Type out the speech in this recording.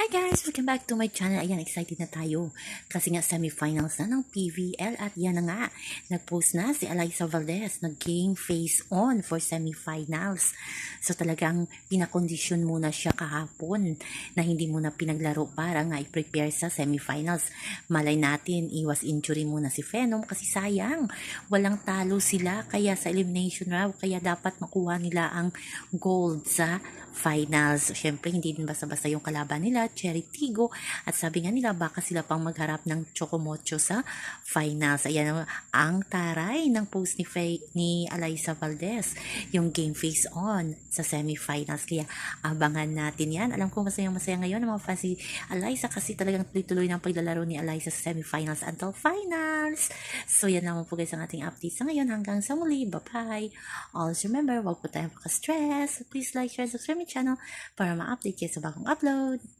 Hi guys! Welcome back to my channel. Ayan, excited na tayo. Kasi nga semifinals na ng PVL at yan na nga. Nag-post na si Eliza Valdez. Nag-game face on for semifinals. So talagang pinakondisyon muna siya kahapon na hindi muna pinaglaro para nga i-prepare sa semifinals. Malay natin, iwas injury muna si Phenom kasi sayang. Walang talo sila kaya sa elimination round kaya dapat makuha nila ang gold sa finals. Siyempre, hindi din basta-basta yung kalaban nila, Cherry Tigo. At sabi nga nila, baka sila pang magharap ng Chocomocho sa finals. Ayan ang taray ng post ni, Faye, ni Eliza Valdez. Yung game face on sa semifinals. Kaya abangan natin yan. Alam ko masayang masaya ngayon ang mga fans ni Eliza kasi talagang tuloy-tuloy ng paglalaro ni Eliza sa semifinals until finals. So yan naman po guys ang ating update sa ngayon. Hanggang sa muli. Bye-bye. Also remember, wag po tayong makastress. Please like, share, subscribe my channel para ma-update kayo sa bagong upload.